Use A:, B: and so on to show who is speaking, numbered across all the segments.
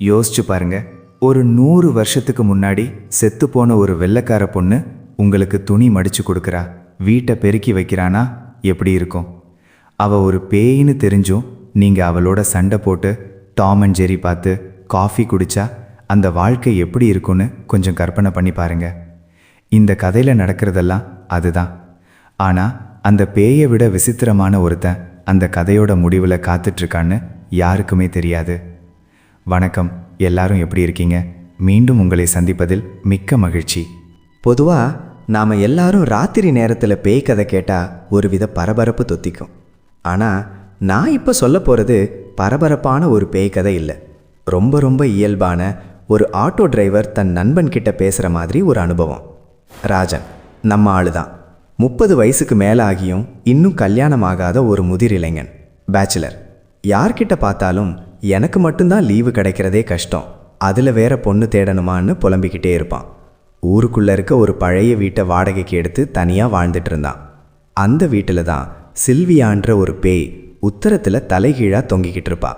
A: யோசிச்சு பாருங்க. ஒரு நூறு வருஷத்துக்கு முன்னாடி செத்துப்போன ஒரு வெள்ளைக்கார பொண்ணு உங்களுக்கு துணி மடிச்சு கொடுக்குறா. வீட்டை பெருக்கி வைக்கிறானா? எப்படி இருக்கும்? அவ ஒரு பேயின்னு தெரிஞ்சும் நீங்க அவளோட சண்டை போட்டு டாம் அண்ட் ஜெரி பார்த்து காஃபி குடிச்சா அந்த வாழ்க்கை எப்படி இருக்கும்னு கொஞ்சம் கற்பனை பண்ணி பாருங்க. இந்த கதையில் நடக்கிறதெல்லாம் அதுதான். ஆனால் அந்த பேயை விட விசித்திரமான ஒருத்தன் அந்த கதையோட முடிவில் காத்துட்ருக்கான்னு யாருக்குமே தெரியாது. வணக்கம். எல்லாரும் எப்படி இருக்கீங்க? மீண்டும் உங்களை சந்திப்பதில் மிக்க மகிழ்ச்சி.
B: பொதுவாக நாம் எல்லாரும் ராத்திரி நேரத்தில் பேய் கதை கேட்டால் ஒரு வித பரபரப்பு தொத்திக்கும். ஆனால் நான் இப்போ சொல்ல போகிறது பரபரப்பான ஒரு பேய் கதை இல்லை. ரொம்ப ரொம்ப இயல்பான ஒரு ஆட்டோ டிரைவர் தன் நண்பன் கிட்ட பேசுகிற மாதிரி ஒரு அனுபவம். ராஜன் நம்ம ஆளு தான் முப்பது வயசுக்கு மேலாகியும் இன்னும் கல்யாணம் ஆகாத ஒரு முதிர் இளைஞன். பேச்சுலர். யார்கிட்ட பார்த்தாலும் எனக்கு மட்டும்தான் லீவு கிடைக்கிறதே கஷ்டம். அதில் வேற பொண்ணு தேடணுமான்னு புலம்பிக்கிட்டே இருப்பான். ஊருக்குள்ளே இருக்க ஒரு பழைய வீட்டை வாடகைக்கு எடுத்து தனியாக வாழ்ந்துட்டு இருந்தான். அந்த வீட்டில் தான் சில்வியான்ற ஒரு பேய் உத்தரத்தில் தலைகீழாக தொங்கிக்கிட்டு இருப்பா.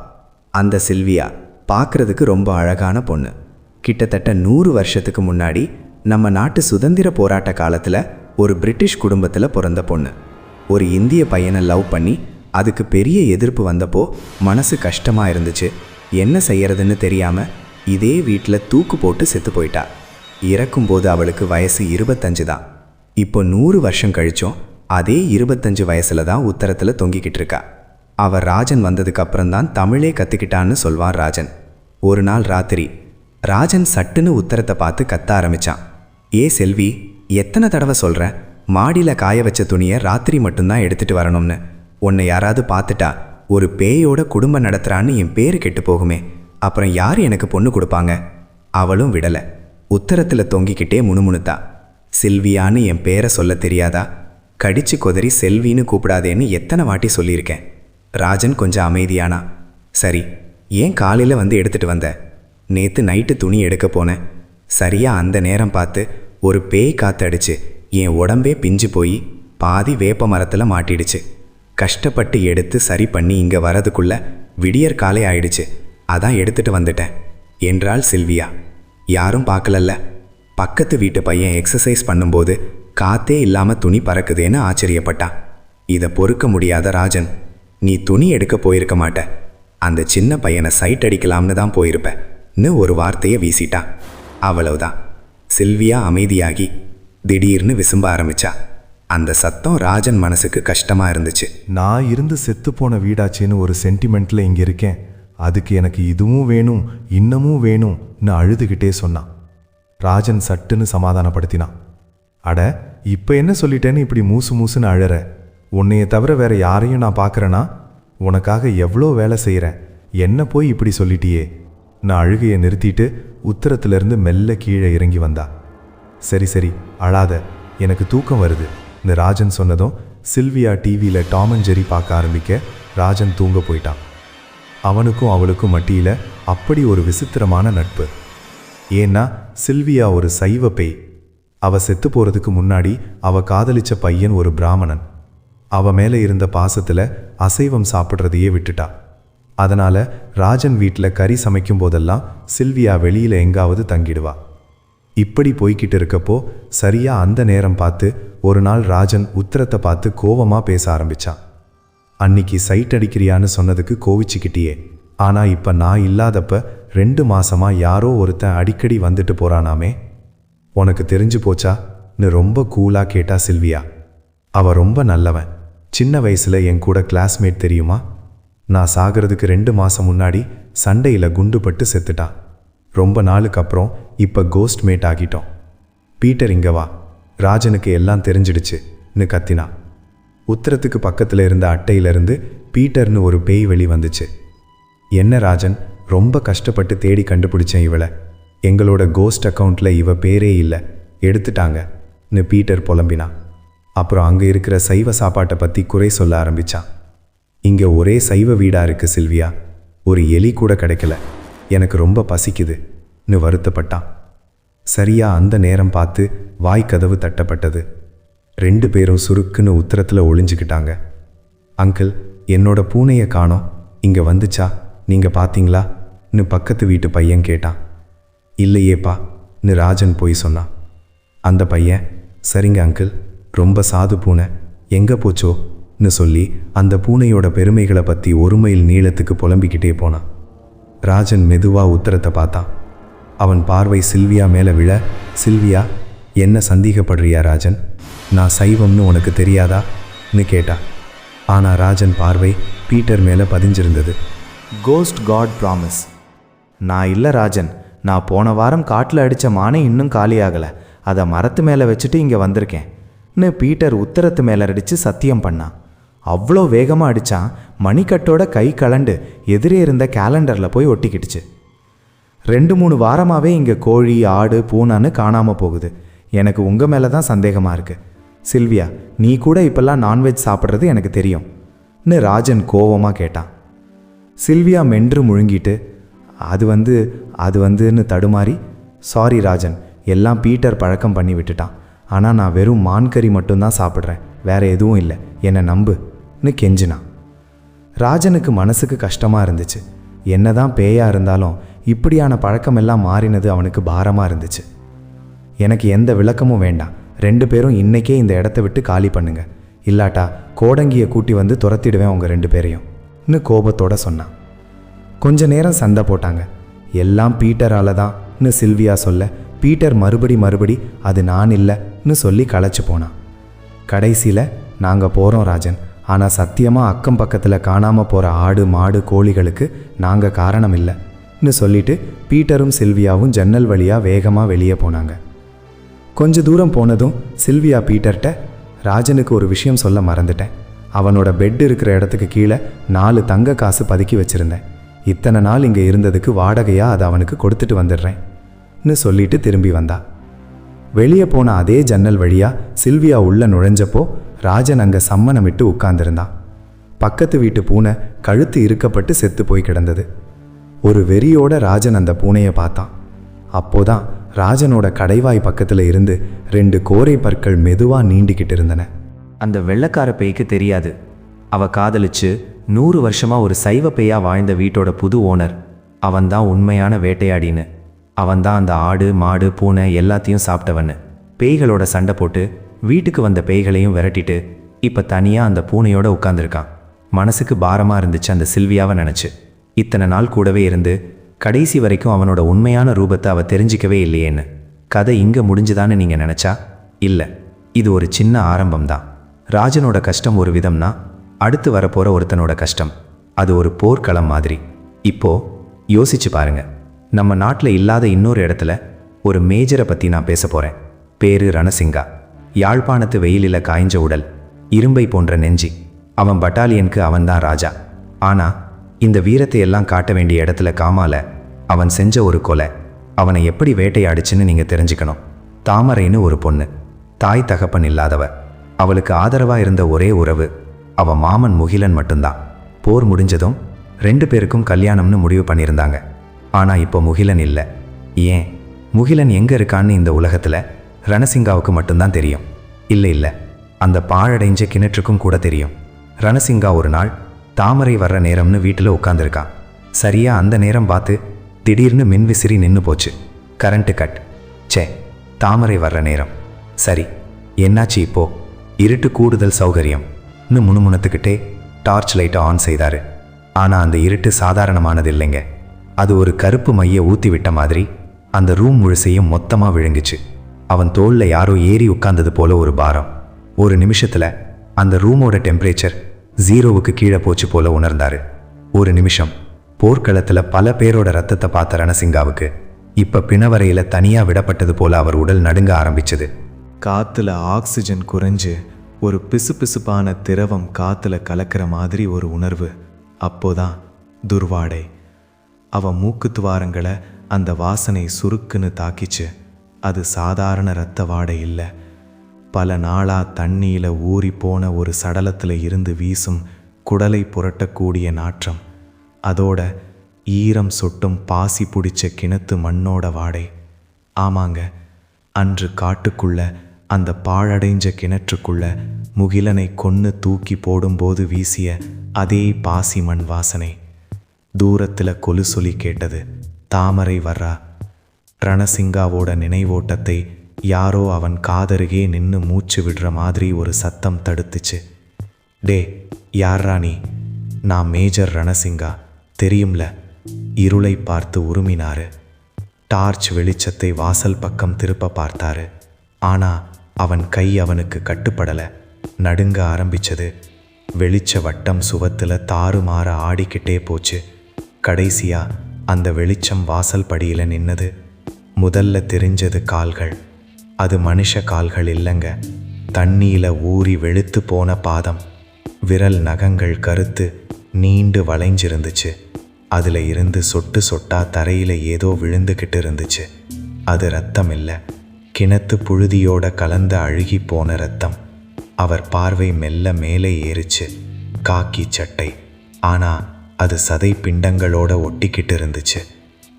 B: அந்த சில்வியா பார்க்கறதுக்கு ரொம்ப அழகான பொண்ணு. கிட்டத்தட்ட நூறு வருஷத்துக்கு முன்னாடி நம்ம நாட்டு சுதந்திர போராட்ட காலத்தில் ஒரு பிரிட்டிஷ் குடும்பத்தில் பிறந்த பொண்ணு. ஒரு இந்திய பையனை லவ் பண்ணி அதுக்கு பெரிய எதிர்ப்பு வந்தப்போ மனசு கஷ்டமாக இருந்துச்சு. என்ன செய்யறதுன்னு தெரியாமல் இதே வீட்டில் தூக்கு போட்டு செத்து போயிட்டா. இறக்கும்போது அவளுக்கு வயசு இருபத்தஞ்சு தான். இப்போ நூறு வருஷம் கழிச்சும் அதே இருபத்தஞ்சு வயசில் தான் உத்தரத்தில் தொங்கிக்கிட்டு இருக்கா. அவள் ராஜன் வந்ததுக்கப்புறம் தான் தமிழே கற்றுக்கிட்டான்னு சொல்வான் ராஜன். ஒரு நாள் ராத்திரி ராஜன் சட்டுன்னு உத்தரத்தை பார்த்து கத்த ஆரம்பிச்சான். ஏ செல்வி எத்தனை தடவை சொல்கிறேன் மாடியில் காய வச்ச துணியை ராத்திரி மட்டும்தான் எடுத்துகிட்டு வரணும்னு. உன்னை யாராவது பார்த்துட்டா ஒரு பேயோட குடும்பம் நடத்துறான்னு என் பேர் கெட்டு போகுமே. அப்புறம் யார் எனக்கு பொண்ணு கொடுப்பாங்க? அவளும் விடலை. உத்தரத்தில் தொங்கிக்கிட்டே முணுமுணுத்தா. சில்வியான்னு என் பேரை சொல்ல தெரியாதா? கடிச்சு கொதறி செல்வின்னு கூப்பிடாதேன்னு எத்தனை வாட்டி சொல்லியிருக்கேன். ராஜன் கொஞ்சம் அமைதியானா? சரி ஏன் காலையில் வந்து எடுத்துட்டு வந்த? நேற்று நைட்டு துணி எடுக்க போனேன். சரியா அந்த நேரம் பார்த்து ஒரு பேய் காத்தடிச்சு என் உடம்பே பிஞ்சு போய் பாதி வேப்ப மரத்தில் மாட்டிடுச்சு. கஷ்டப்பட்டு எடுத்து சரி பண்ணி இங்கே வரதுக்குள்ள விடியற் காலை ஆயிடுச்சு. அதான் எடுத்துட்டு வந்துட்டேன். என்றாள் சில்வியா. யாரும் பார்க்கலல்ல. பக்கத்து வீட்டு பையன் எக்ஸசைஸ் பண்ணும்போது காத்தே இல்லாமல் துணி பறக்குதேன்னு ஆச்சரியப்பட்டான். இதை பொறுக்க முடியாத ராஜன் நீ துணி எடுக்க போயிருக்க மாட்ட. அந்த சின்ன பையனை சைட் அடிக்கலாம்னு தான் போயிருப்பன்னு ஒரு வார்த்தையை வீசிட்டான் அவ்வளவுதான். சில்வியா அமைதியாகி திடீர்னு விசும்ப ஆரம்பிச்சா. அந்த சத்தம் ராஜன் மனசுக்கு கஷ்டமா இருந்துச்சு.
C: நான் இருந்து செத்துப்போன வீடாச்சேன்னு ஒரு சென்டிமெண்ட்டில் இங்கே இருக்கேன். அதுக்கு எனக்கு இதுவும் வேணும் இன்னமும் வேணும்னு அழுதுகிட்டே சொன்னான். ராஜன் சட்டுன்னு சமாதானப்படுத்தினான். அட இப்போ என்ன சொல்லிட்டேன்னு இப்படி மூசு மூசுன்னு அழற? உன்னைய தவிர வேற யாரையும் நான் பார்க்கறேனா உனக்காக எவ்வளோ வேலை செய்கிறேன் என்ன போய் இப்படி சொல்லிட்டியே? நான் அழுகையை நிறுத்திட்டு உத்தரத்திலிருந்து மெல்ல கீழே இறங்கி வந்தா. சரி சரி அழாத. எனக்கு தூக்கம் வருது. இந்த ராஜன் சொன்னதும் சில்வியா டிவியில் டாம் அண்ட் ஜெரி பார்க்க ஆரம்பிக்க ராஜன் தூங்க போயிட்டான். அவனுக்கும் அவளுக்கும் மட்டியில் அப்படி ஒரு விசித்திரமான நட்பு. ஏன்னா சில்வியா ஒரு சைவ பேய். அவ செத்து போகிறதுக்கு முன்னாடி அவ காதலிச்ச பையன் ஒரு பிராமணன். அவ மேலே இருந்த பாசத்தில் அசைவம் சாப்பிட்றதையே விட்டுட்டா. அதனால் ராஜன் வீட்டில் கறி சமைக்கும் போதெல்லாம் சில்வியா வெளியில் எங்காவது தங்கிடுவா. இப்படி போய்கிட்டு இருக்கப்போ சரியா அந்த நேரம் பார்த்து ஒரு நாள் ராஜன் உத்தரத்தை பார்த்து கோவமா பேச ஆரம்பிச்சான். அன்னிக்கு சைட் அடிக்கிறியான்னு சொன்னதுக்கு கோவிச்சுக்கிட்டியே. ஆனா இப்ப நான் இல்லாதப்ப ரெண்டு மாசமா யாரோ ஒருத்தன் அடிக்கடி வந்துட்டு போறானாமே. உனக்கு தெரிஞ்சு போச்சான்னு ரொம்ப கூலா கேட்டா சில்வியா? அவ ரொம்ப நல்லவன். சின்ன வயசுல என் கூட கிளாஸ்மேட் தெரியுமா? நான் சாகிறதுக்கு ரெண்டு மாசம் முன்னாடி சண்டையில குண்டுபட்டு செத்துட்டான். ரொம்ப நாளுக்கு அப்புறம் இப்போ கோஸ்ட் மேட் ஆகிட்டோம். பீட்டர் இங்கே வா. ராஜனுக்கு எல்லாம் தெரிஞ்சிடுச்சுன்னு கத்தினான் உத்தரத்துக்கு பக்கத்தில் இருந்த அட்டையிலிருந்து பீட்டர்னு ஒரு பேய் வெளி வந்துச்சு. என்ன ராஜன் ரொம்ப கஷ்டப்பட்டு தேடி கண்டுபிடிச்சேன் இவளை. எங்களோட கோஸ்ட் அக்கவுண்ட்டில் இவ பேரே இல்லை. எடுத்துட்டாங்கன்னு பீட்டர் புலம்பினான் அப்புறம் அங்கே இருக்கிற சைவ சாப்பாட்டை பற்றி குறை சொல்ல ஆரம்பிச்சான். இங்கே ஒரே சைவ வீடாக இருக்குது சில்வியா. ஒரு எலி கூட கிடைக்கல. எனக்கு ரொம்ப பசிக்குது. நு வருத்தப்பட்டான். சரியா அந்த நேரம் பார்த்து வாய்க்கதவு தட்டப்பட்டது. ரெண்டு பேரும் சுருக்குன்னு உத்தரத்தில் ஒளிஞ்சுக்கிட்டாங்க. அங்கிள் என்னோட பூனையை காணோம். இங்கே வந்துச்சா? நீங்கள் பார்த்தீங்களா ன்னு பக்கத்து வீட்டு பையன் கேட்டான். இல்லையேப்பா நு ராஜன் போய் சொன்னான். அந்த பையன் சரிங்க அங்கிள் ரொம்ப சாது பூனை. எங்கே போச்சோ? சொல்லி அந்த பூனையோட பெருமைகளை பற்றி ஒரு மைல் நீளத்துக்கு புலம்பிக்கிட்டே போனான். ராஜன் மெதுவாக உத்தரத்தை பார்த்தான். அவன் பார்வை சில்வியா மேலே விழ சில்வியா என்ன சந்தேகப்படுறியா ராஜன்? நான் சைவம்னு உனக்கு தெரியாதான்னு கேட்டா. ஆனால் ராஜன் பார்வை பீட்டர் மேலே பதிஞ்சிருந்தது.
A: கோஸ்ட் காட் ப்ராமிஸ் நான் இல்லை ராஜன். நான் போன வாரம் காட்டில் அடித்த மானை இன்னும் காலியாகலை. அதை மரத்து மேலே வச்சுட்டு இங்கே வந்திருக்கேன். பீட்டர் உத்தரத்து மேலே அடித்து சத்தியம் பண்ணான் அவ்வளோ வேகமாக அடித்தான் மணிக்கட்டோட கை கலண்டு எதிரே இருந்த கேலண்டரில் போய் ஒட்டிக்கிட்டுச்சு. ரெண்டு மூணு வாரமாகவே இங்கே கோழி ஆடு பூனான்னு காணாமல் போகுது. எனக்கு உங்கள் மேலே தான் சந்தேகமாக இருக்குது சில்வியா நீ கூட இப்பெல்லாம் நான்வெஜ் சாப்பிட்றது எனக்கு தெரியும். ராஜன் கோவமாக கேட்டான். சில்வியா மென்று முழுங்கிட்டு அது வந்து அது வந்துன்னு தடுமாறி சாரி ராஜன் எல்லாம் பீட்டர் பழக்கம் பண்ணி விட்டுட்டான். ஆனால் நான் வெறும் மான்கறி மட்டும்தான் சாப்பிட்றேன். வேற எதுவும் இல்லை. என்னை நம்புன்னு கெஞ்சினான். ராஜனுக்கு மனசுக்கு கஷ்டமாக இருந்துச்சு. என்னதான் பேயா இருந்தாலும் இப்படியான பழக்கமெல்லாம் மாறினது அவனுக்கு பாரமாக இருந்துச்சு. எனக்கு எந்த விளக்கமும் வேண்டாம். ரெண்டு பேரும் இன்னைக்கே இந்த இடத்த விட்டு காலி பண்ணுங்க. இல்லாட்டா கோடங்கியை கூட்டி வந்து துரத்திடுவேன் உங்கள் ரெண்டு பேரையும். ன்னு கோபத்தோட சொன்னான் கொஞ்ச நேரம் சண்டை போட்டாங்க. எல்லாம் பீட்டரால தான்னு சில்வியா சொல்ல பீட்டர் மறுபடி மறுபடி அது நான் இல்லைன்னு சொல்லி களைச்சு போனான் கடைசியில் நாங்கள் போகிறோம் ராஜன். ஆனால் சத்தியமாக அக்கம் பக்கத்தில் காணாமல் போகிற ஆடு மாடு கோழிகளுக்கு நாங்கள் காரணம் இல்லை. ன்னு சொல்லிட்டு பீட்டரும் சில்வியாவும் ஜன்னல் வழியாக வேகமாக வெளியே போனாங்க. கொஞ்ச தூரம் போனதும் சில்வியா பீட்டர்கிட்ட ராஜனுக்கு ஒரு விஷயம் சொல்ல மறந்துட்டேன். அவனோட பெட் இருக்கிற இடத்துக்கு கீழே நாலு தங்க காசு பதுக்கி வச்சிருந்தேன். இத்தனை நாள் இங்கே இருந்ததுக்கு வாடகையாக அதை அவனுக்கு கொடுத்துட்டு வந்துடுறேன்னு சொல்லிட்டு திரும்பி வந்தா. வெளியே போன அதே ஜன்னல் வழியாக சில்வியா உள்ளே நுழைஞ்சப்போ ராஜன் அங்கே சம்மணமிட்டு உட்கார்ந்திருந்தான். பக்கத்து வீட்டு பூனை கழுத்து இறுக்கப்பட்டு செத்து போய் கிடந்தது. ஒரு வெறியோட ராஜன் அந்த பூனையை பார்த்தான். அப்போதான் ராஜனோட கடைவாய் பக்கத்தில் இருந்து ரெண்டு கோரை பற்கள் மெதுவாக நீண்டிக்கிட்டு இருந்தன.
B: அந்த வெள்ளைக்கார பேய்க்கு தெரியாது. அவ காதலிச்சு நூறு வருஷமா ஒரு சைவ பேயா வாழ்ந்த வீட்டோட புது ஓனர். அவன்தான் உண்மையான வேட்டையாடின்னு. அவன்தான் அந்த ஆடு மாடு பூனை எல்லாத்தையும் சாப்பிட்டவன்னு. பேய்களோட சண்டை போட்டு வீட்டுக்கு வந்த பேய்களையும் விரட்டிட்டு இப்போ தனியாக அந்த பூனையோட உட்காந்துருக்கான் மனசுக்கு பாரமாக இருந்துச்சு அந்த சில்வியாவை நினச்சி. இத்தனை நாள் கூடவே இருந்து கடைசி வரைக்கும் அவனோட உண்மையான ரூபத்தை அவ தெரிஞ்சிக்கவே இல்லையேன்னு. கதை இங்க முடிஞ்சுதான்னு நீங்க நினைச்சா? இல்லை இது ஒரு சின்ன ஆரம்பம்தான். ராஜனோட கஷ்டம் ஒரு விதம்னா அடுத்து வரப்போற ஒருத்தனோட கஷ்டம். அது ஒரு போர்க்களம் மாதிரி. இப்போ யோசிச்சு பாருங்க. நம்ம நாட்டில் இல்லாத இன்னொரு இடத்துல ஒரு மேஜரை பற்றி நான் பேச போகிறேன் பேரு ரணசிங்கா. யாழ்ப்பாணத்து வெயிலில் காய்ஞ்ச உடல் இரும்பை போன்ற நெஞ்சி. அவன் பட்டாலியனுக்கு அவன்தான் ராஜா. ஆனா இந்த வீரத்தை எல்லாம் காட்ட வேண்டிய இடத்துல காமால அவன் செஞ்ச ஒரு கொலை அவனை எப்படி வேட்டையாடுச்சுன்னு நீங்க தெரிஞ்சுக்கணும். தாமரைன்னு ஒரு பொண்ணு தாய் தகப்பன் இல்லாதவ அவளுக்கு ஆதரவா இருந்த ஒரே உறவு அவ மாமன் முகிலன் மட்டும்தான். போர் முடிஞ்சதும் ரெண்டு பேருக்கும் கல்யாணம்னு முடிவு பண்ணியிருந்தாங்க. ஆனா இப்போ முகிலன் இல்லை. ஏன்? முகிலன் எங்க இருக்கான்னு இந்த உலகத்துல ரணசிங்காவுக்கு மட்டும்தான் தெரியும். இல்லை இல்லை. அந்த பாழடைஞ்ச கிணற்றுக்கும் கூட தெரியும். ரணசிங்கா ஒரு நாள் தாமரை வர்ற நேரம்னு வீட்டில் உட்காந்துருக்கான் சரியா அந்த நேரம் பார்த்து திடீர்னு மின்விசிறி நின்று போச்சு. Current cut. ச்சே தாமரை வர்ற நேரம். சரி என்னாச்சு இப்போ? இருட்டு கூடுதல் சௌகரியம்னு முணுமுணுத்துக்கிட்டே டார்ச் லைட்டை ஆன் செய்தார். ஆனால் அந்த இருட்டு சாதாரணமானது இல்லைங்க. அது ஒரு கருப்பு மைய ஊத்தி விட்ட மாதிரி அந்த ரூம் முழுசையும் மொத்தமாக விழுங்குச்சு. அவன் தோல்ல யாரோ ஏறி உட்கார்ந்தது போல ஒரு பாரம். ஒரு நிமிஷத்தில் அந்த ரூமோட டெம்பரேச்சர் ஜீரோவுக்கு கீழே போச்சு போல உணர்ந்தாரு. ஒரு நிமிஷம். போர்க்களத்துல பல பேரோட ரத்தத்தை பார்த்த ரணசிங்காவுக்கு இப்ப பிணவரையில தனியா விடப்பட்டது போல அவர் உடல் நடுங்க ஆரம்பிச்சது.
A: காத்துல ஆக்சிஜன் குறைஞ்சு ஒரு பிசுபிசுப்பான திரவம் காத்துல கலக்கிற மாதிரி ஒரு உணர்வு. அப்போதான் துர்வாடை அவ மூக்கு துவாரங்களை அந்த வாசனை சுருக்குன்னு தாக்கிச்சு. அது சாதாரண இரத்த வாடை இல்லை. பல நாளா தண்ணியில ஊறி போன ஒரு சடலத்தில் இருந்து வீசும் குடலை புரட்டக்கூடிய நாற்றம். அதோட ஈரம் சொட்டும் பாசி பிடிச்ச கிணத்து மண்ணோட வாடை. ஆமாங்க அன்று காட்டுக்குள்ள அந்த பாழடைஞ்ச கிணற்றுக்குள்ள முகிலனை கொன்று தூக்கி போடும்போது வீசிய அதே பாசி மண் வாசனை.
D: தூரத்தில் கொலுசொலி கேட்டது தாமரை வர்றா? ரணசிங்காவோட நினைவோட்டத்தை யாரோ அவன் காதருகே நின்று மூச்சு விடுற மாதிரி ஒரு சத்தம் தடுத்துச்சு. டே யார் ராணி நான் மேஜர் ரணசிங்கா. தெரியும்ல? இருளை பார்த்து உருமினாரு. டார்ச் வெளிச்சத்தை வாசல் பக்கம் திருப்ப பார்த்தாரு. ஆனா அவன் கை அவனுக்கு கட்டுப்படல. நடுங்க ஆரம்பிச்சது. வெளிச்ச வட்டம் சுவத்துல தாறுமாற ஆடிக்கிட்டே போச்சு. கடைசியா அந்த வெளிச்சம் வாசல் படியில நின்னது. முதல்ல தெரிஞ்சது கால்கள். அது மனுஷ கால்கள் இல்லைங்க. தண்ணியில ஊறி வெளுத்து போன பாதம். விரல் நகங்கள் கருத்து நீண்டு வளைஞ்சிருந்துச்சு. அதில் இருந்து சொட்டு சொட்டா தரையில் ஏதோ விழுந்துக்கிட்டு இருந்துச்சு அது ரத்தம் இல்லை கிணத்து புழுதியோட கலந்து அழுகி போன ரத்தம். அவர் பார்வை மெல்ல மேலே ஏறிச்சு. காக்கி சட்டை. ஆனா அது சதை பிண்டங்களோட ஒட்டிக்கிட்டு இருந்துச்சு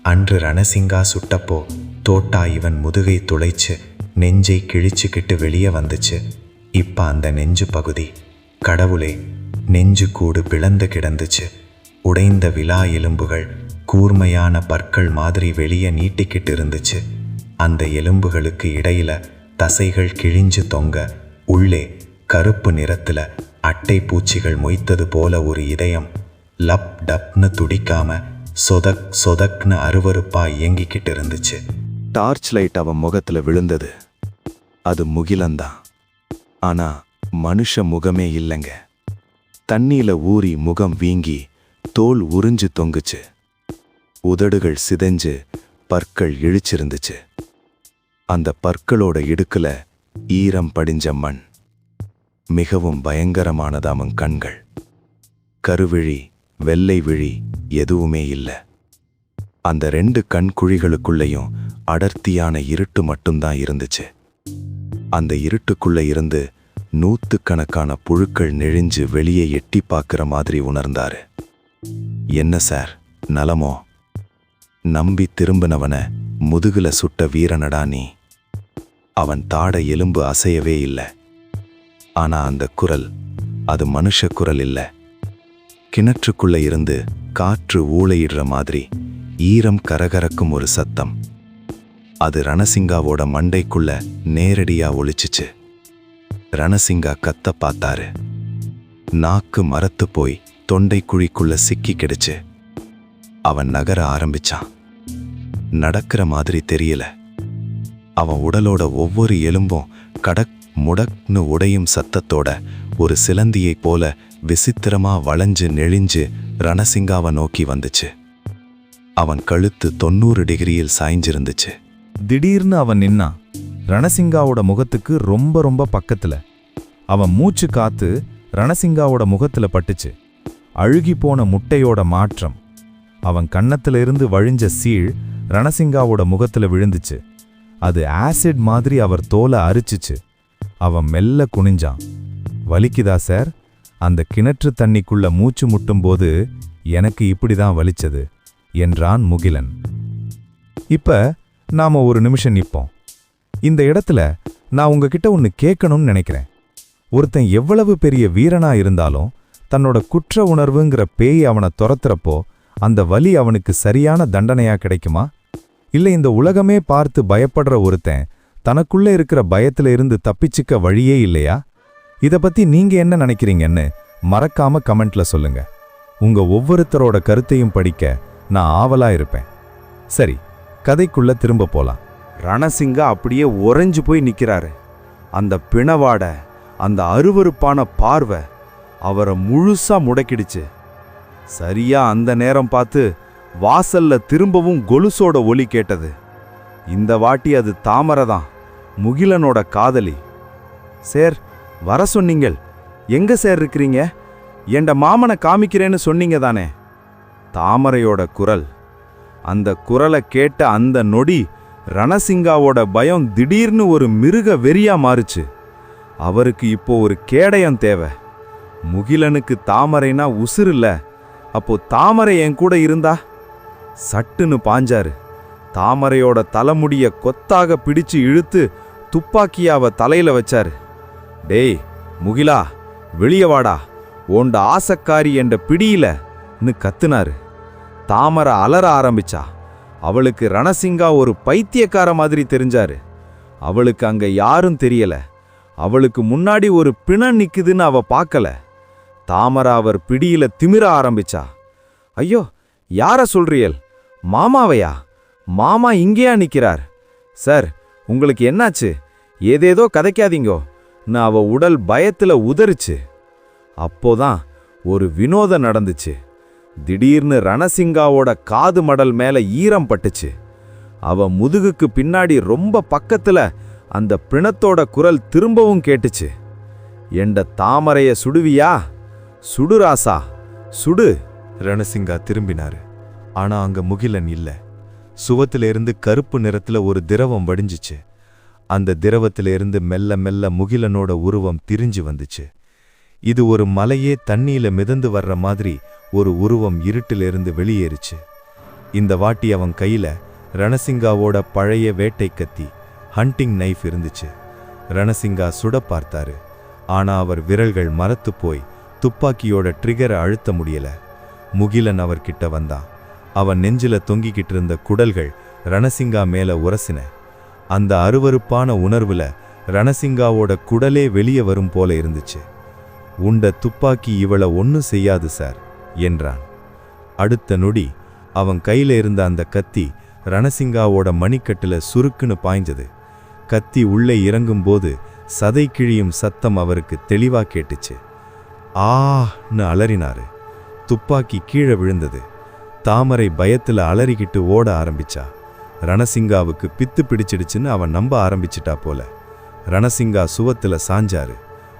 D: அன்று ரணசிங்கா சுட்டப்போ தோட்டா இவன் முதுகை துளைச்சு நெஞ்சை கிழிச்சுக்கிட்டு வெளியே வந்துச்சு. இப்போ அந்த நெஞ்சு பகுதி கடவுளே நெஞ்சு கூடு பிளந்து கிடந்துச்சு. உடைந்த விலா எலும்புகள் கூர்மையான பற்கள் மாதிரி வெளியே நீட்டிக்கிட்டு இருந்துச்சு. அந்த எலும்புகளுக்கு இடையில தசைகள் கிழிஞ்சு தொங்க உள்ளே கருப்பு நிறத்துல அட்டை பூச்சிகள் மொய்த்தது போல ஒரு இதயம் லப் டப்னு துடிக்காம சொதக் சொதக்னு அருவருப்பா இயங்கிக்கிட்டு இருந்துச்சு.
C: டார்ச் லைட் அவன் முகத்துல விழுந்தது. அது முகிலந்தான் ஆனா மனுஷ முகமே இல்லைங்க. தண்ணியில ஊறி முகம் வீங்கி தோல் உறிஞ்சு தொங்குச்சு. உதடுகள் சிதைஞ்சு பற்கள் இழிச்சிருந்துச்சு. அந்த பற்களோட இடுக்குல ஈரம் படிஞ்ச மண். மிகவும் பயங்கரமானது கண்கள். கருவிழி வெள்ளை விழி எதுவுமே இல்லை. அந்த ரெண்டு கண் குழிகளுக்குள்ளேயும் அடர்த்தியான இருட்டு மட்டும்தான் இருந்துச்சு. அந்த இருட்டுக்குள்ள இருந்து நூத்துக்கணக்கான புழுக்கள் நெழிஞ்சு வெளியே எட்டி பார்க்குற மாதிரி உணர்ந்தாரு. என்ன சார் நலமோ? நம்பி திரும்பினவன முதுகுல சுட்ட வீரனடா நீ? அவன் தாட எலும்பு அசையவே இல்லை. ஆனா அந்த குரல் அது மனுஷ குரல் இல்ல. கிணற்றுக்குள்ள இருந்து காற்று ஊழையிடுற மாதிரி ஈரம் கரகரக்கும் ஒரு சத்தம். அது ரணசிங்காவோட மண்டைக்குள்ள நேரடியா ஒழிச்சிச்சு ரணசிங்கா கத்த பார்த்தாரு. நாக்கு மரத்து போய் தொண்டை குழிக்குள்ள சிக்கி கிடுச்சு. அவன் நகர ஆரம்பிச்சான். நடக்கிற மாதிரி தெரியல. அவன் உடலோட ஒவ்வொரு எலும்பும் கடக் முடக்னு உடையும் சத்தத்தோட ஒரு சிலந்தியைப் போல விசித்திரமா வளைஞ்சு நெளிஞ்சு ரணசிங்காவை நோக்கி வந்துச்சு. அவன் கழுத்து தொண்ணூறு டிகிரியில் சாய்ஞ்சிருந்துச்சு
E: திடீர்னு அவன் நின்னான் ரணசிங்காவோட முகத்துக்கு ரொம்ப ரொம்ப பக்கத்துல. அவன் மூச்சு காத்து ரணசிங்காவோட முகத்துல பட்டுச்சு. அழுகி போன முட்டையோட மாற்றம். அவன் கன்னத்துல இருந்து வழிஞ்ச சீழ் ரணசிங்காவோட முகத்துல விழுந்துச்சு. அது ஆசிட் மாதிரி அவர் தோலை அரிச்சுச்சு. அவன் மெல்ல குனிஞ்சான். வலிக்குதா சார்? அந்த கிணற்று தண்ணிக்குள்ள மூச்சு முட்டும்போது எனக்கு இப்படிதான் வலிச்சது. என்றான் முகிலன். இப்ப நாம ஒரு நிமிஷம் நிற்போம் இந்த இடத்துல நான் உங்ககிட்ட ஒன்னு கேட்கணும்னு நினைக்கிறேன். ஒருத்தன் எவ்வளவு பெரிய வீரனா இருந்தாலும் தன்னோட குற்ற உணர்வுங்கிற பேய் அவனை துரத்துறப்போ அந்த வலி அவனுக்கு சரியான தண்டனையா கிடைக்குமா? இல்ல இந்த உலகமே பார்த்து பயப்படுற ஒருத்தன் தனக்குள்ள இருக்கிற பயத்துல இருந்து தப்பிச்சுக்க வழியே இல்லையா? இத பத்தி நீங்க என்ன நினைக்கிறீங்கன்னு மறக்காம கமெண்ட்ல சொல்லுங்க. உங்க ஒவ்வொருத்தரோட கருத்தையும் படிக்க நான் ஆவலா இருப்பேன் சரி கதைக்குள்ள திரும்ப போலாம்.
F: ரணசிங்க அப்படியே உறைஞ்சு போய் நிற்கிறாரு அந்த பிணவாட அந்த அருவருப்பான பார்வை அவரை முழுசா முடக்கிடுச்சு. சரியா அந்த நேரம் பார்த்து வாசல்ல திரும்பவும் கொலுசோட ஒலி கேட்டது. இந்த வாட்டி அது தாமரை தான் முகிலனோட காதலி. சேர் வர சொன்னீங்கள். எங்க சேர் இருக்கிறீங்க? என்ட மாமனை காமிக்கிறேன்னு சொன்னீங்க தானே. தாமரையோட குரல். அந்த குரலை கேட்ட அந்த நொடி ரணசிங்காவோட பயம் திடீர்னு ஒரு மிருக வெறியா மாறுச்சு. அவருக்கு இப்போ ஒரு கேடயம் தேவை. முகிலனுக்கு தாமரைனா இல்லை. அப்போ தாமரை என் கூட இருந்தா? சட்டுன்னு பாஞ்சாரு. தாமரையோட தலைமுடிய கொத்தாக பிடிச்சு இழுத்து துப்பாக்கியாவ தலையில வச்சாரு. டேய் முகிலா வெளிய வாடா. உண்ட ஆசக்காரி என்ற ன்னு கத்துனாரு. தாமரை அலற ஆரம்பிச்சா. அவளுக்கு ரணசிங்கா ஒரு பைத்தியக்கார மாதிரி தெரிஞ்சாரு. அவளுக்கு அங்க யாரும் தெரியல. அவளுக்கு முன்னாடி ஒரு பிணம் நிக்குதுன்னு அவ பார்க்கல தாமரை அவர் பிடியில திமிர ஆரம்பிச்சா. ஐயோ யார சொல்றியல்? மாமாவையா? மாமா இங்கேயா நிக்கிறார். சார் உங்களுக்கு என்னாச்சு? ஏதேதோ கதைக்காதீங்கோ. நான் அவ உடல் பயத்துல உதறிச்சு. அப்போதான் ஒரு வினோதம் நடந்துச்சு. திடீர்னு ரணசிங்காவோட காது மடல் மேல ஈரம் பட்டுச்சு. அவ முதுகுக்கு பின்னாடி ரொம்ப பக்கத்துல அந்த பிணத்தோட குரல் திரும்பவும் கேட்டுச்சு. எண்ட தாமரைய சுடுவியா? சுடு ராசா சுடு.
C: ரணசிங்கா திரும்பினாரு. ஆனா அங்க முகிலன் இல்ல. சுவத்திலிருந்து கருப்பு நிறத்துல ஒரு திரவம் வடிஞ்சிச்சு. அந்த திரவத்திலிருந்து மெல்ல மெல்ல முகிலனோட உருவம் திரிஞ்சு வந்துச்சு. இது ஒரு மலையே தண்ணியில மிதந்து வர்ற மாதிரி ஒரு உருவம் இருட்டிலிருந்து வெளியேறுச்சு. இந்த வாட்டி அவன் கையில ரணசிங்காவோட பழைய வேட்டை கத்தி ஹண்டிங் நைஃப் இருந்துச்சு. ரணசிங்கா சுட பார்த்தாரு. ஆனா அவர் விரல்கள் மரத்து போய் துப்பாக்கியோட ட்ரிகரை அழுத்த முடியல. முகிலன் அவர்கிட்ட வந்தான். அவன் நெஞ்சில தொங்கிக்கிட்டு இருந்த குடல்கள் ரணசிங்கா மேல உரசின. அந்த அருவருப்பான உணர்வுல ரணசிங்காவோட குடலே வெளியே வரும் போல இருந்துச்சு. உண்ட துப்பாக்கி இவள ஒன்னும் செய்யாது சார் என்றான். அடுத்த நொடி அவன் கையில இருந்த அந்த கத்தி ரணசிங்காவோட மணிக்கட்டுல சுருக்குன்னு பாய்ஞ்சது. கத்தி உள்ளே இறங்கும்போது சதை கிழியும் சத்தம் அவருக்கு தெளிவா கேட்டுச்சு. ஆன்னு அலறினாரு. துப்பாக்கி கீழே விழுந்தது. தாமரை பயத்துல அலறிக்கிட்டு ஓட ஆரம்பிச்சா. ரணசிங்காவுக்கு பித்து பிடிச்சிடுச்சுன்னு அவன் நம்ப ஆரம்பிச்சிட்டா போல. ரணசிங்கா சுவத்துல சாஞ்சாரு.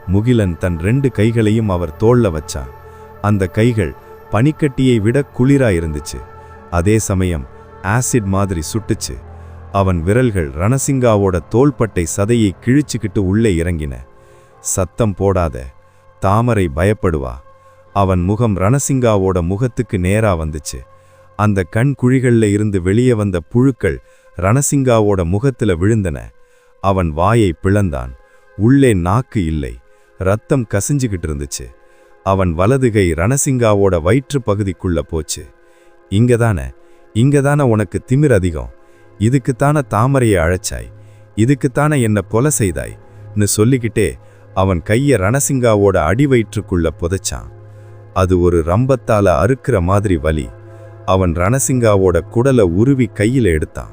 C: முகிலன் தன் ரெண்டு கைகளையும் அவர் தோல்ல வச்சான். அந்த கைகள் பனிக்கட்டியை விட குளிரா இருந்துச்சு அதே சமயம் ஆசிட் மாதிரி சுட்டுச்சு. அவன் விரல்கள் ரணசிங்காவோட தோள்பட்டை சதையை கிழிச்சுக்கிட்டு உள்ளே இறங்கின. சத்தம் போடாத தாமரை பயப்படுவா. அவன் முகம் ரணசிங்காவோட முகத்துக்கு நேரா வந்துச்சு. அந்த கண் குழிகள்ல இருந்து வெளியே வந்த புழுக்கள் ரணசிங்காவோட முகத்துல விழுந்தன. அவன் வாயை பிளந்தான். உள்ளே நாக்கு இல்லை. ரத்தம் கசிஞ்சுகிட்டு இருந்துச்சு அவன் வலதுகை ரணசிங்காவோட வயிற்று பகுதிக்குள்ள போச்சு. இங்கதானே இங்கதானே உனக்கு திமிர் அதிகம்? இதுக்குத்தான தாமரையை அழைச்சாய்? இதுக்குத்தானே என்ன கொலை செய்தாய்ன்னு சொல்லிக்கிட்டே அவன் கைய ரணசிங்காவோட அடி வயிற்றுக்குள்ள புதைச்சான். அது ஒரு ரம்பத்தால அறுக்கிற மாதிரி வலி. அவன் ரணசிங்காவோட குடலை உருவி கையில எடுத்தான்.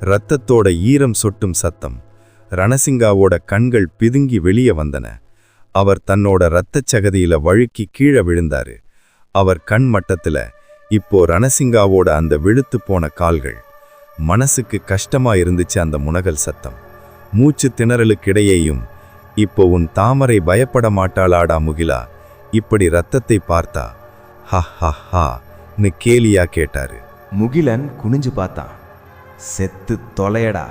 C: ரத்தத்தோட ஈரம் சொட்டும் சத்தம். ரணசிங்காவோட கண்கள் பிதுங்கி வெளியே வந்தன. அவர் தன்னோட இரத்தச் சகதியில வழுக்கி கீழே விழுந்தாரு. அவர் கண் மட்டத்துல இப்போ ரணசிங்காவோட அந்த விழுத்து போன கால்கள். மனசுக்கு கஷ்டமா இருந்துச்சு அந்த முனகல் சத்தம். மூச்சு திணறலுக்கிடையேயும் இப்போ உன் தாமரை பயப்பட மாட்டாளாடா முகிலா. இப்படி ரத்தத்தை பார்த்தா ஹா ஹா ஹான்னு கேலியா கேட்டாரு.
A: முகிலன் குனிஞ்சு பார்த்தான். செத்து தொலையடா.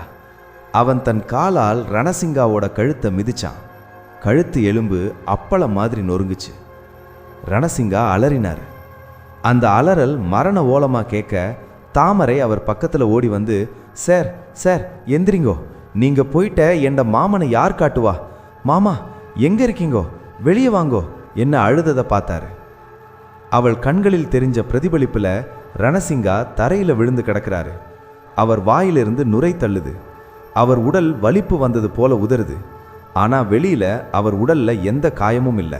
A: அவன் தன் காலால் ரணசிங்காவோட கழுத்தை மிதிச்சான். கழுத்து எலும்பு அப்பளம் மாதிரி நொறுங்குச்சு. ரணசிங்கா அலறினார். அந்த அலறல் மரண ஓலமாக கேட்க தாமரை அவர் பக்கத்தில் ஓடி வந்து சார் சார் எந்திரிங்கோ. நீங்கள் போயிட்ட என்ற மாமனை யார் காட்டுவா? மாமா எங்கே இருக்கீங்கோ? வெளியே வாங்கோ. என்ன அழுததை பார்த்தாரு. அவள் கண்களில் தெரிஞ்ச பிரதிபலிப்பில் ரணசிங்கா தரையில் விழுந்து கிடக்கிறாரு. அவர் வாயிலிருந்து நுரை தள்ளுது. அவர் உடல் வலிப்பு வந்தது போல உதறுது. ஆனால் வெளியில் அவர் உடலில் எந்த காயமும் இல்லை.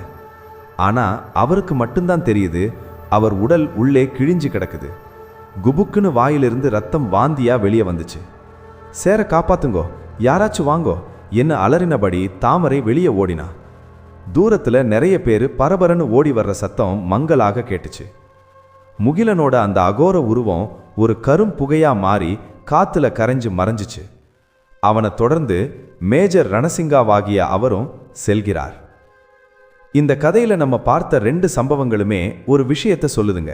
A: ஆனால் அவருக்கு மட்டும்தான் தெரியுது அவர் உடல் உள்ளே கிழிஞ்சு கிடக்குது. குபுக்குன்னு வாயிலிருந்து ரத்தம் வாந்தியாக வெளியே வந்துச்சு. சேர காப்பாத்துங்கோ. யாராச்சும் வாங்கோ. என்ன அலறினபடி தாமரை வெளியே ஓடினா. தூரத்தில் நிறைய பேர் பரபரன்னு ஓடி வர்ற சத்தம் மங்கலாக கேட்டுச்சு. முகிலனோட அந்த அகோர உருவம் ஒரு கரும் புகையாக மாறி காற்றுல கரைஞ்சு மறைஞ்சிச்சு. அவனை தொடர்ந்து மேஜர் ரணசிங்காவாகிய அவரும் செல்கிறார். இந்த கதையில நம்ம பார்த்த ரெண்டு சம்பவங்களுமே ஒரு விஷயத்தை சொல்லுதுங்க.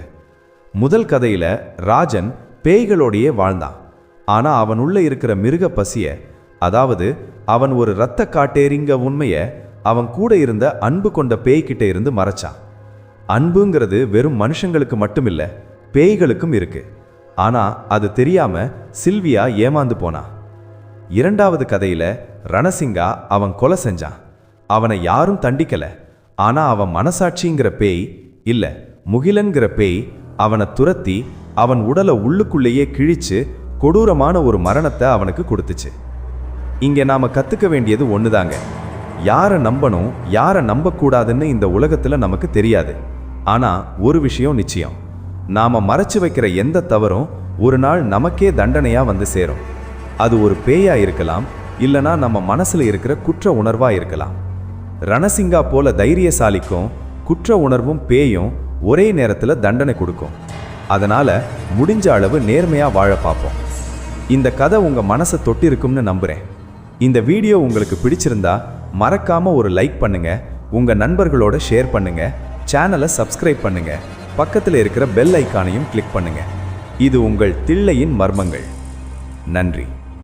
A: முதல் கதையில ராஜன் பேய்களோடையே வாழ்ந்தான். ஆனா அவன் உள்ள இருக்கிற மிருக பசிய அதாவது அவன் ஒரு இரத்த காட்டேரிங்க உண்மைய அவன் கூட இருந்த அன்பு கொண்ட பேய்கிட்ட இருந்து மறைச்சான். அன்புங்கிறது வெறும் மனுஷங்களுக்கு மட்டுமில்ல பேய்களுக்கும் இருக்கு. ஆனா அது தெரியாம சில்வியா ஏமாந்து போனா இரண்டாவது கதையில ரணசிங்கா அவன் கொலை செஞ்சான். அவனை யாரும் தண்டிக்கல. ஆனா அவன் மனசாட்சிங்கிற பேய் இல்ல முகிலன்கிற பேய் அவனை துரத்தி
F: அவன் உடலை உள்ளுக்குள்ளேயே கிழிச்சு கொடூரமான ஒரு மரணத்தை அவனுக்கு கொடுத்துச்சு. இங்கே நாம கத்துக்க வேண்டியது ஒண்ணுதாங்க. யாரை நம்பணும் யாரை நம்பக்கூடாதுன்னு இந்த உலகத்துல நமக்கு தெரியாது. ஆனா ஒரு விஷயம் நிச்சயம். நாம மறைச்சு வைக்கிற எந்த தவறும் ஒரு நாள் நமக்கே தண்டனையா வந்து சேரும். அது ஒரு பேயா இருக்கலாம் இல்லனா நம்ம மனசுல இருக்கிற குற்ற உணர்வா இருக்கலாம். ரணசிங்கா போல தைரியசாலிக்கும் குற்ற உணர்வும் பேயும் ஒரே நேரத்துல தண்டனை கொடுக்கும். அதனால முடிஞ்ச அளவு நேர்மையா வாழ பார்ப்போம் இந்த கதை உங்க மனசை தொட்டிருக்கும்னு நம்புறேன். இந்த வீடியோ உங்களுக்கு பிடிச்சிருந்தா மறக்காம ஒரு லைக் பண்ணுங்க உங்க நண்பர்களோட ஷேர் பண்ணுங்க சேனலை சப்ஸ்கிரைப் பண்ணுங்க பக்கத்தில் இருக்கிற பெல் ஐக்கானையும் கிளிக் பண்ணுங்க. இது உங்கள் தில்லையின் மர்மங்கள். நன்றி.